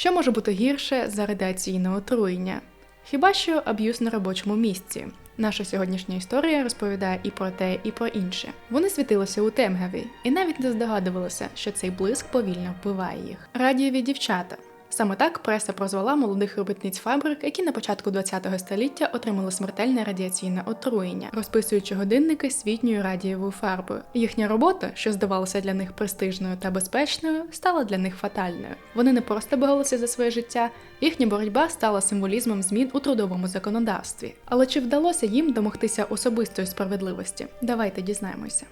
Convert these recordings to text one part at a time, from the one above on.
Що може бути гірше за радіаційне отруєння? Хіба що аб'юз на робочому місці? Наша сьогоднішня історія розповідає і про те, і про інше. Вони світилися у темгаві і навіть не здогадувалися, що цей блиск повільно вбиває їх. Радієві дівчата. Саме так преса прозвала молодих робітниць фабрик, які на початку ХХ століття отримали смертельне радіаційне отруєння, розписуючи годинники світньою радієвою фарбою. Їхня робота, що здавалася для них престижною та безпечною, стала для них фатальною. Вони не просто боролися за своє життя, їхня боротьба стала символізмом змін у трудовому законодавстві. Але чи вдалося їм домогтися особистої справедливості? Давайте дізнаємося.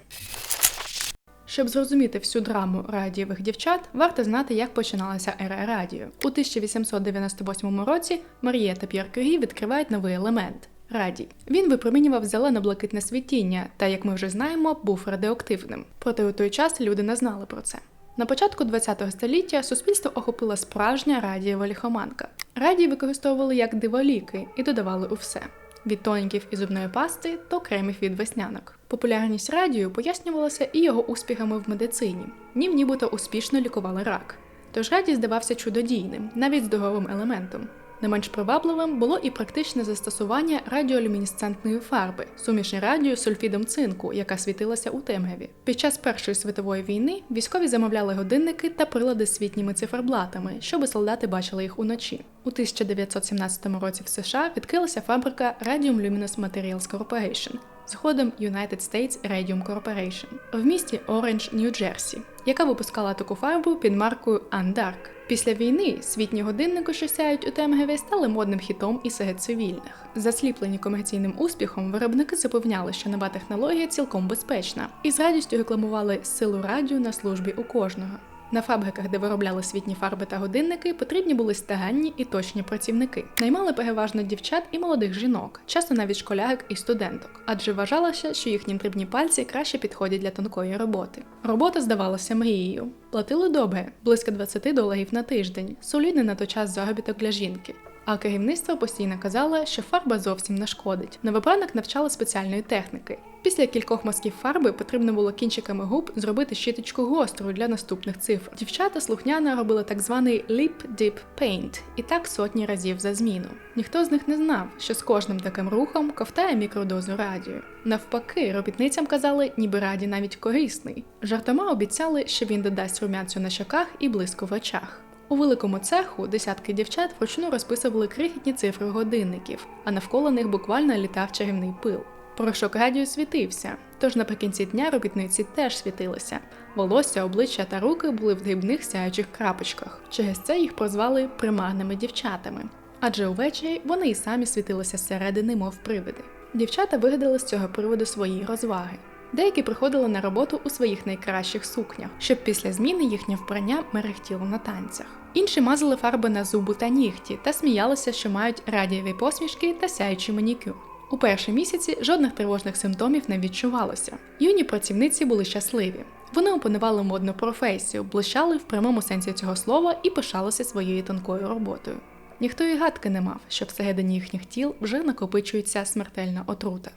Щоб зрозуміти всю драму радієвих дівчат, варто знати, як починалася ера радіо. У 1898 році Марія та П'єр Кюрі відкривають новий елемент. Радій. Він випромінював зелено-блакитне світіння та, як ми вже знаємо, був радіоактивним. Проте у той час люди не знали про це. На початку ХХ століття суспільство охопила справжня радієва ліхоманка. Радій використовували як диволіки і додавали у все від тоніків і зубної пасти до кремів від веснянок. Популярність радію пояснювалася і його успіхами в медицині. Нім нібито успішно лікували рак. Тож радій здавався чудодійним, навіть здоровим елементом. Не менш привабливим було і практичне застосування радіолюмінесцентної фарби, суміші радію з сульфідом цинку, яка світилася у темряві. Під час Першої світової війни військові замовляли годинники та прилади з світніми циферблатами, щоби солдати бачили їх уночі. У 1917 році в США відкрилася фабрика Radium Luminous Materials Corporation, згодом United States Radium Corporation в місті Оранж, Нью-Джерсі, яка випускала таку фарбу під маркою Андарк. Після війни світні годинники, що сяють у темгеві, стали модним хітом і серед цивільних. Засліплені комерційним успіхом, виробники запевняли, що нова технологія цілком безпечна, і з радістю рекламували силу радіо на службі у кожного. На фабриках, де виробляли світні фарби та годинники, потрібні були стаганні і точні працівники. Наймали переважно дівчат і молодих жінок, часто навіть школярок і студенток, адже вважалося, що їхні дрібні пальці краще підходять для тонкої роботи. Робота здавалася мрією. Платили добре, близько 20 доларів на тиждень, солідний на той час заробіток для жінки. А керівництво постійно казало, що фарба зовсім не шкодить. Новобранок навчали спеціальної техніки. Після кількох мазків фарби потрібно було кінчиками губ зробити щіточку гострою для наступних цифр. Дівчата слухняно робили так званий lip dip paint, і так сотні разів за зміну. Ніхто з них не знав, що з кожним таким рухом ковтає мікродозу радію. Навпаки, робітницям казали, ніби раді навіть корисний. Жартома обіцяли, що він додасть румянцю на щоках і блиску в очах. У великому цеху десятки дівчат вручну розписували крихітні цифри годинників, а навколо них буквально літав чарівний пил. Порошок радіо світився, тож наприкінці дня робітниці теж світилися. Волосся, обличчя та руки були в дрібних сяючих крапочках. Через це їх прозвали примарними дівчатами. Адже увечері вони й самі світилися зсередини, мов привиди. Дівчата вигадали з цього приводу свої розваги. Деякі приходили на роботу у своїх найкращих сукнях, щоб після зміни їхнє вбрання мерехтіло на танцях. Інші мазали фарби на зуби та нігті та сміялися, що мають радієві посмішки та сяючий манікюр. У перші місяці жодних тривожних симптомів не відчувалося. Юні працівниці були щасливі. Вони опанували модну професію, блищали в прямому сенсі цього слова і пишалися своєю тонкою роботою. Ніхто і гадки не мав, що всередині їхніх тіл вже накопичується смертельна отрута.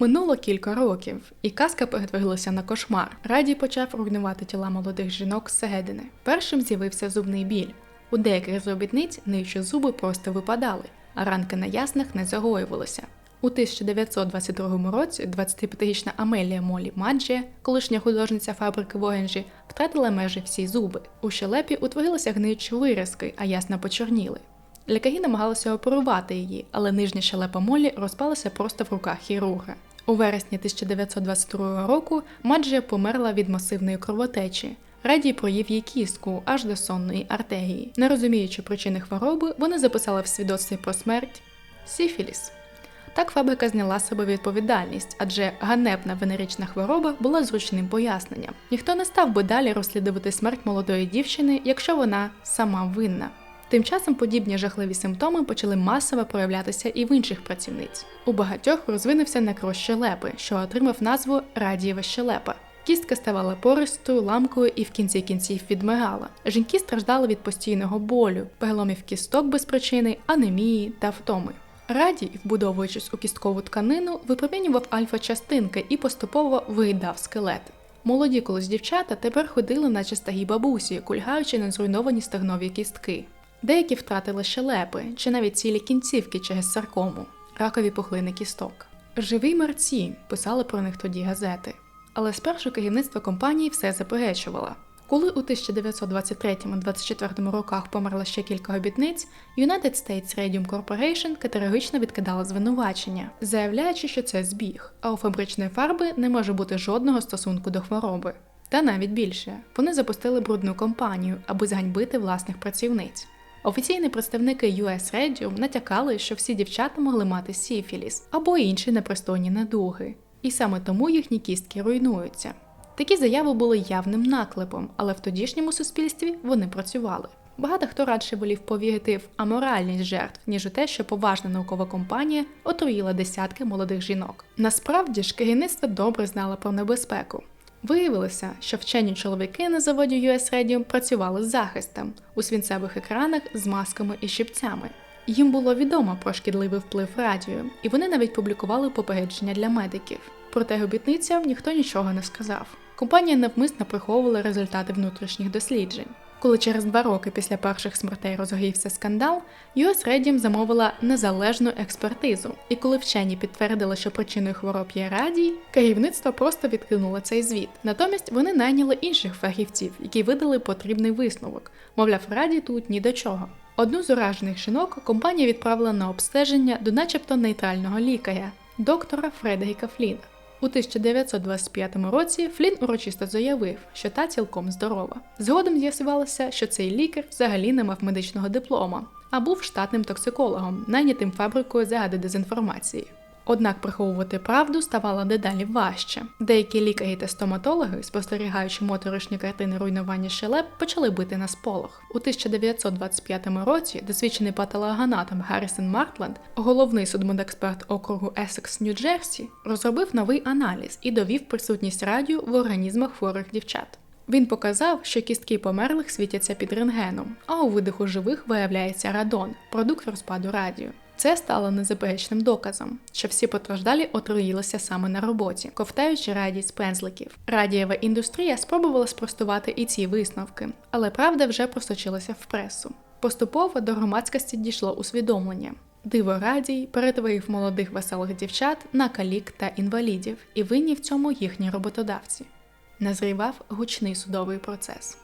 Минуло кілька років, і казка перетворилася на кошмар. Радій почав руйнувати тіла молодих жінок зсередини. Першим з'явився зубний біль. У деяких робітниць нижчі зуби просто випадали, а ранки на яснах не загоювалися. У 1922 році 25-річна Амелія Молі Маджія, колишня художниця фабрики в втратила майже всі зуби. У щелепі утворилися гниючі виразки, а ясна почорніли. Лікарі намагалися оперувати її, але нижня щелепа Молі розпалася просто в руках хірурга. У вересні 1922 року Маджія померла від масивної кровотечі. Радій проїв їй кістку аж до сонної артерії. Не розуміючи причини хвороби, вони записали в свідоцтві про смерть Сіфіліс. Так фабрика зняла себе відповідальність, адже ганебна венерична хвороба була зручним поясненням. Ніхто не став би далі розслідувати смерть молодої дівчини, якщо вона сама винна. Тим часом подібні жахливі симптоми почали масово проявлятися і в інших працівниць. У багатьох розвинувся некроз щелепи, що отримав назву радієва щелепа. Кістка ставала пористою, ламкою і в кінці кінців відмирала. Жінки страждали від постійного болю, переломів кісток без причини, анемії та втоми. Радій, вбудовуючись у кісткову тканину, випромінював альфа-частинки і поступово виїдав скелет. Молоді колись дівчата тепер ходили, наче стагі бабусі, кульгаючи на зруйновані стегнові кістки. Деякі втратили щелепи чи навіть цілі кінцівки через саркому, ракові пухлини кісток. Живі мерці писали про них тоді газети. Але спершу керівництво компанії все заперечувало. Коли у 1923-24 роках померло ще кілька обітниць, United States Radium Corporation категорично відкидала звинувачення, заявляючи, що це збіг, а у фабричної фарби не може бути жодного стосунку до хвороби. Та навіть більше вони запустили брудну кампанію, аби зганьбити власних працівниць. Офіційні представники US Radium натякали, що всі дівчата могли мати сіфіліс або інші непристойні недуги, і саме тому їхні кістки руйнуються. Такі заяви були явним наклепом, але в тодішньому суспільстві вони працювали. Багато хто радше волів повірити в аморальність жертв, ніж у те, що поважна наукова компанія отруїла десятки молодих жінок. Насправді ж керівництво добре знало про небезпеку. Виявилося, що вчені чоловіки на заводі US Radio працювали з захистом у свінцевих екранах з масками і щипцями. Їм було відомо про шкідливий вплив радіо, і вони навіть публікували попередження для медиків. Проте обітницям ніхто нічого не сказав. Компанія навмисно приховувала результати внутрішніх досліджень. Коли через два роки після перших смертей розгорівся скандал, US Radium замовила незалежну експертизу, і коли вчені підтвердили, що причиною хвороб є радій, керівництво просто відкинуло цей звіт. Натомість вони найняли інших фахівців, які видали потрібний висновок. Мовляв, радій тут ні до чого. Одну з уражених жінок компанія відправила на обстеження до начебто нейтрального лікаря, доктора Фредеріка Фліна. У 1925 році Флін урочисто заявив, що та цілком здорова. Згодом з'ясувалося, що цей лікар взагалі не мав медичного диплома, а був штатним токсикологом, найнятим фабрикою заради дезінформації. Однак приховувати правду ставало дедалі важче. Деякі лікарі та стоматологи, спостерігаючи моторошні картини руйнування щелеп, почали бити на сполох. У 1925 році досвідчений патологоанатом Гаррісон Мартленд, головний судмедексперт округу Есекс Нью-Джерсі, розробив новий аналіз і довів присутність радію в організмах хворих дівчат. Він показав, що кістки померлих світяться під рентгеном, а у видиху живих виявляється радон, продукт розпаду радію. Це стало незаперечним доказом, що всі постраждалі отруїлися саме на роботі, ковтаючи радій з пензликів. Радієва індустрія спробувала спростувати і ці висновки, але правда вже просочилася в пресу. Поступово до громадськості дійшло усвідомлення. Диво радій перетворив молодих веселих дівчат на калік та інвалідів, і винні в цьому їхні роботодавці. Назрівав гучний судовий процес.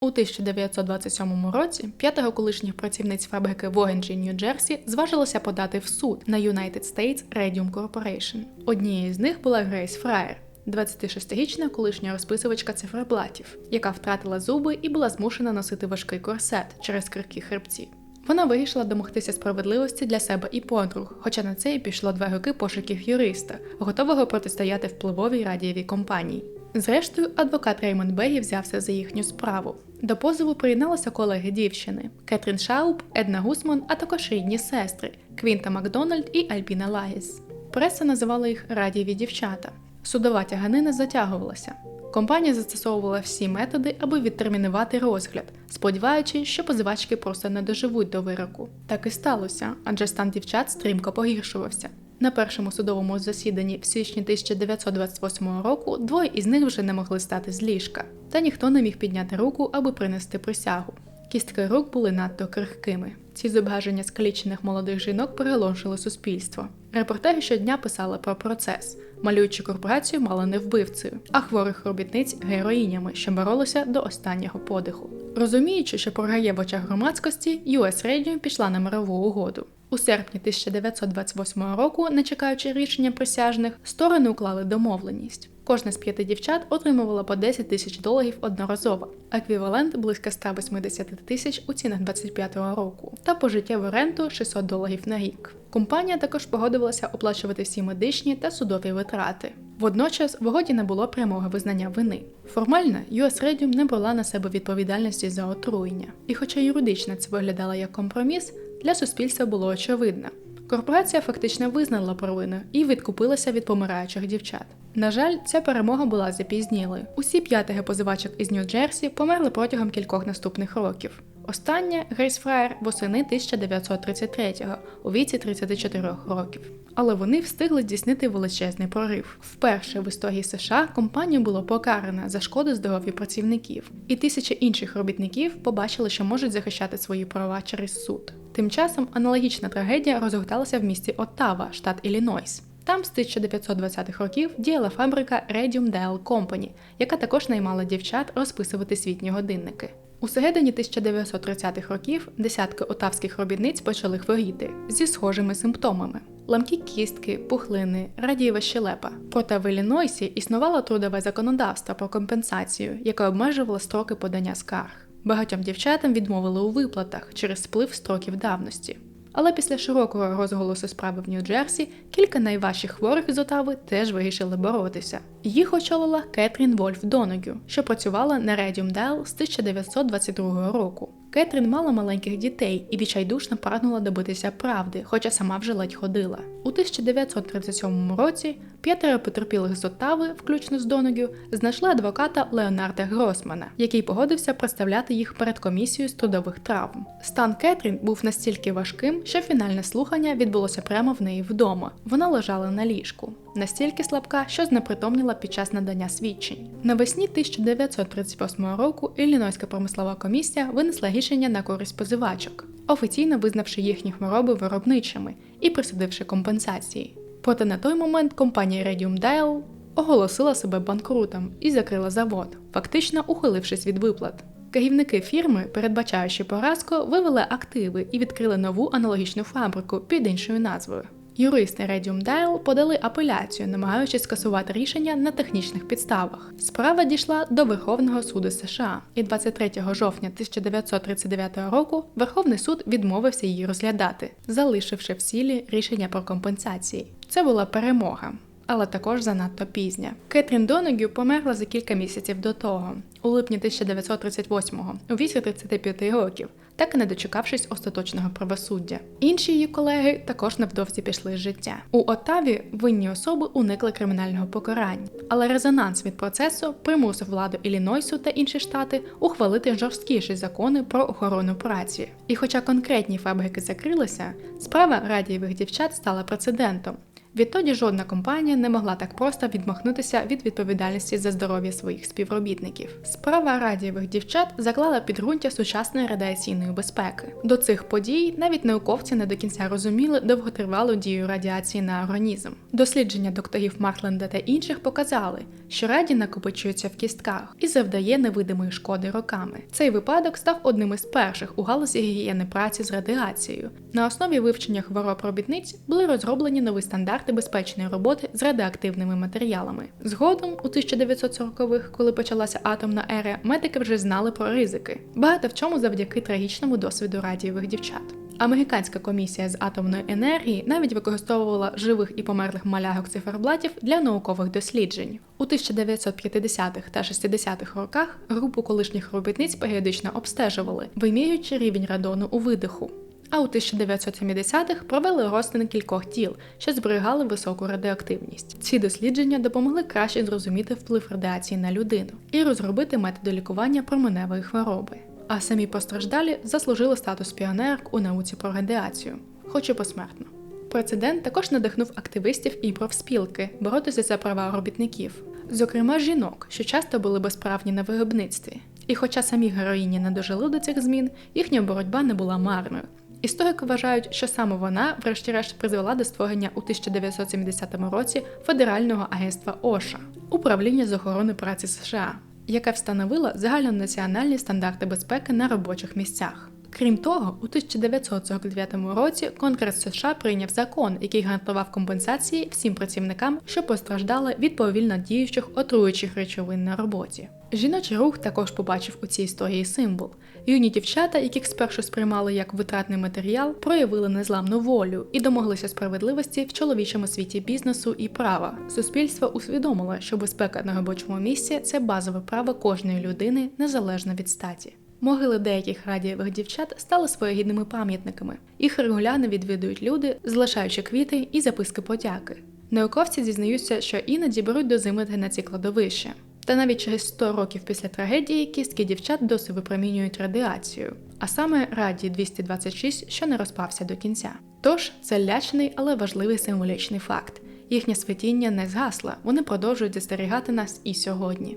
У 1927 році п'ятого колишніх працівниць фабрики в Оренджі, Нью-Джерсі зважилося подати в суд на United States Radium Corporation. Однією з них була Грейс Фраєр, 26-річна колишня розписувачка циферблатів, яка втратила зуби і була змушена носити важкий корсет через крихкі хребці. Вона вирішила домогтися справедливості для себе і подруг, хоча на це й пішло два роки пошуків юриста, готового протистояти впливовій радієвій компанії. Зрештою, адвокат Реймонд Бегі взявся за їхню справу. До позову приєдналися колеги дівчини Кетрін Шауп, Една Гусман, а також рідні сестри Квінта Макдональд і Альбіна Лаєс. Преса називала їх радієві дівчата. Судова тяганина затягувалася. Компанія застосовувала всі методи, аби відтермінувати розгляд, сподіваючись, що позивачки просто не доживуть до вироку. Так і сталося, адже стан дівчат стрімко погіршувався. На першому судовому засіданні в січні 1928 року двоє із них вже не могли стати з ліжка, та ніхто не міг підняти руку, аби принести присягу. Кістки рук були надто крихкими. Ці зображення скалічених молодих жінок приголомшили суспільство. Репортери щодня писали про процес, малюючи корпорацію мало не вбивцею, а хворих робітниць героїнями, що боролися до останнього подиху. Розуміючи, що програє в очах громадськості, US Radio пішла на мирову угоду. У серпні 1928 року, не чекаючи рішення присяжних, сторони уклали домовленість. Кожна з п'яти дівчат отримувала по 10 тисяч доларів одноразово, еквівалент близько 180 тисяч у цінах 25-го року, та пожиттєву ренту 600 доларів на рік. Компанія також погодилася оплачувати всі медичні та судові витрати. Водночас в угоді не було прямого визнання вини. Формально US Radium не брала на себе відповідальності за отруєння, і хоча юридично це виглядало як компроміс, для суспільства було очевидно. Корпорація фактично визнала провину і відкупилася від помираючих дівчат. На жаль, ця перемога була запізнілою. Усі п'ятиги позивачок із Нью-Джерсі померли протягом кількох наступних років. Остання Грейс Фраєр восени 1933-го у віці 34 років. Але вони встигли здійснити величезний прорив. Вперше в історії США компанію було покарано за шкоду здоров'ю працівників, і тисячі інших робітників побачили, що можуть захищати свої права через суд. Тим часом аналогічна трагедія розгорталася в місті Оттава, штат Іллінойс. Там з 1920-х років діяла фабрика Radium Dial Company, яка також наймала дівчат розписувати світні годинники. У середині 1930-х років десятки отавських робітниць почали хворіти зі схожими симптомами: ламкі кістки, пухлини, радієва щелепа. Проте в Іллінойсі існувало трудове законодавство про компенсацію, яке обмежувало строки подання скарг. Багатьом дівчатам відмовили у виплатах через сплив строків давності. Але після широкого розголосу справи в Нью-Джерсі кілька найважчих хворих з Отави теж вирішили боротися. Їх очолила Кетрін Вольф Доногю, що працювала на Radium Dial з 1922 року. Кетрін мала маленьких дітей і відчайдушно прагнула добитися правди, хоча сама вже ледь ходила. У 1937 році п'ятеро потерпілих з Оттави, включно з Доногю, знайшли адвоката Леонарда Гросмана, який погодився представляти їх перед комісією з трудових травм. Стан Кетрін був настільки важким, що фінальне слухання відбулося прямо в неї вдома. Вона лежала на ліжку. Настільки слабка, що знепритомніла під час надання свідчень. Навесні 1938 року Іллінойська промислова комісія винесла рішення на користь позивачок, офіційно визнавши їхні хвороби виробничими і присудивши компенсації. Проте на той момент компанія Radium Dial оголосила себе банкрутом і закрила завод, фактично ухилившись від виплат. Керівники фірми, передбачаючи поразку, вивели активи і відкрили нову аналогічну фабрику під іншою назвою. Юристи Radium Dial подали апеляцію, намагаючись скасувати рішення на технічних підставах. Справа дійшла до Верховного суду США, і 23 жовтня 1939 року Верховний суд відмовився її розглядати, залишивши в сілі рішення про компенсації. Це була перемога. Але також занадто пізня. Кетрін Донегю померла за кілька місяців до того, у липні 1938-го, у віці 35 років, так і не дочекавшись остаточного правосуддя. Інші її колеги також невдовзі пішли з життя. У Оттаві винні особи уникли кримінального покарання, але резонанс від процесу примусив владу Іллінойсу та інші штати ухвалити жорсткіші закони про охорону праці. І хоча конкретні фабрики закрилися, справа радієвих дівчат стала прецедентом. Відтоді жодна компанія не могла так просто відмахнутися від відповідальності за здоров'я своїх співробітників. Справа радієвих дівчат заклала підґрунтя сучасної радіаційної безпеки. До цих подій навіть науковці не до кінця розуміли довготривалу дію радіації на організм. Дослідження докторів Мартленда та інших показали, що раді накопичується в кістках і завдає невидимої шкоди роками. Цей випадок став одним із перших у галузі гігієни праці з радіацією. На основі вивчення хвороб робітниць були розроблені нові стандарти безпечної роботи з радіоактивними матеріалами. Згодом, у 1940-х, коли почалася атомна ера, медики вже знали про ризики. Багато в чому завдяки трагічному досвіду радієвих дівчат. Американська комісія з атомної енергії навіть використовувала живих і померлих малягок циферблатів для наукових досліджень. У 1950-х та 60-х роках групу колишніх робітниць періодично обстежували, вимірюючи рівень радону у видиху. А у 1970-х провели розтин кількох тіл, що зберігали високу радіоактивність. Ці дослідження допомогли краще зрозуміти вплив радіації на людину і розробити методи лікування променевої хвороби. А самі постраждалі заслужили статус піонерок у науці про радіацію, хоч і посмертно. Прецедент також надихнув активистів і профспілки боротися за права робітників, зокрема жінок, що часто були безправні на виробництві. І хоча самі героїні не дожили до цих змін, їхня боротьба не була марною. Історики вважають, що саме вона, врешті-решт, призвела до створення у 1970 році Федерального агентства ОША управління з охорони праці США, яке встановило загальнонаціональні стандарти безпеки на робочих місцях. Крім того, у 1949 році Конгрес США прийняв закон, який гарантував компенсації всім працівникам, що постраждали від повільно діючих отруючих речовин на роботі. Жіночий рух також побачив у цій історії символ. Юні дівчата, яких спершу сприймали як витратний матеріал, проявили незламну волю і домоглися справедливості в чоловічому світі бізнесу і права. Суспільство усвідомило, що безпека на робочому місці це базове право кожної людини незалежно від статі. Могили деяких радієвих дівчат стали своєгідними пам'ятниками. Їх регулярно відвідують люди, залишаючи квіти і записки подяки. Науковці зізнаються, що іноді беруть дозиметри на ці кладовища. Та навіть через 100 років після трагедії кістки дівчат досі випромінюють радіацію. а саме радій 226, що не розпався до кінця. Тож це лячний, але важливий символічний факт. Їхнє святіння не згасло, вони продовжують застерігати нас і сьогодні.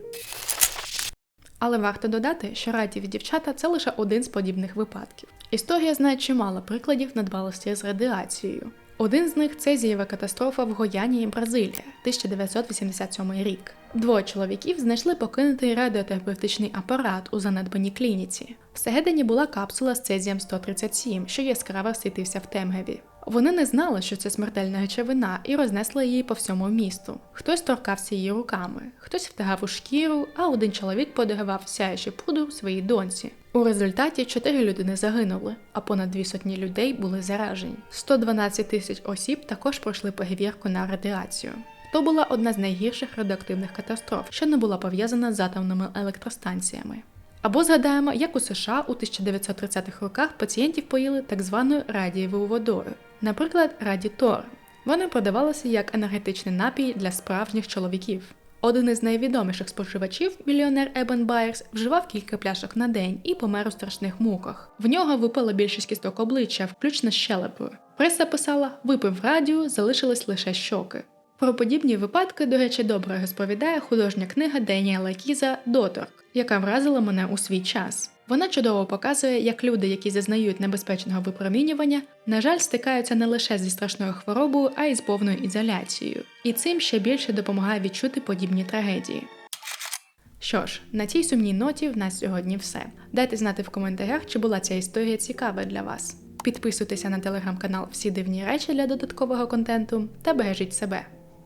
Але варто додати, що радіві дівчата це лише один з подібних випадків. Історія знає чимало прикладів надбалості з радіацією. Один з них це зієва катастрофа в Гояні, Бразилія, 1987 рік. Двоє чоловіків знайшли покинутий радіотерапевтичний апарат у занедбаній клініці. Всередині була капсула з цезієм 137, що яскраво світився в темряві. Вони не знали, що це смертельна речовина, і рознесли її по всьому місту. Хтось торкався її руками, хтось втягав у шкіру, а один чоловік подавав сяючий пудру своїй доньці. У результаті чотири людини загинули, а понад дві сотні людей були заражені. 112 тисяч осіб також пройшли перевірку на радіацію. То була одна з найгірших радіоактивних катастроф, що не була пов'язана з атомними електростанціями. Або згадаємо, як у США у 1930-х роках пацієнтів поїли так званою радієвою водою, наприклад, Радітор. Вони продавалися як енергетичний напій для справжніх чоловіків. Один із найвідоміших споживачів, мільйонер Ебен Байерс, вживав кілька пляшок на день і помер у страшних муках. В нього випала більшість кісток обличчя, включно з щелепою. Преса писала: випив радіо, залишились лише щоки. Про подібні випадки, до речі, добре розповідає художня книга Деніела Кіза Доторк, яка вразила мене у свій час. Вона чудово показує, як люди, які зазнають небезпечного випромінювання, на жаль, стикаються не лише зі страшною хворобою, а й з повною ізоляцією. І цим ще більше допомагає відчути подібні трагедії. Що ж, на цій сумній ноті в нас сьогодні все. Дайте знати в коментарях, чи була ця історія цікава для вас. Підписуйтеся на телеграм-канал Всі дивні речі для додаткового контенту та бережіть себе.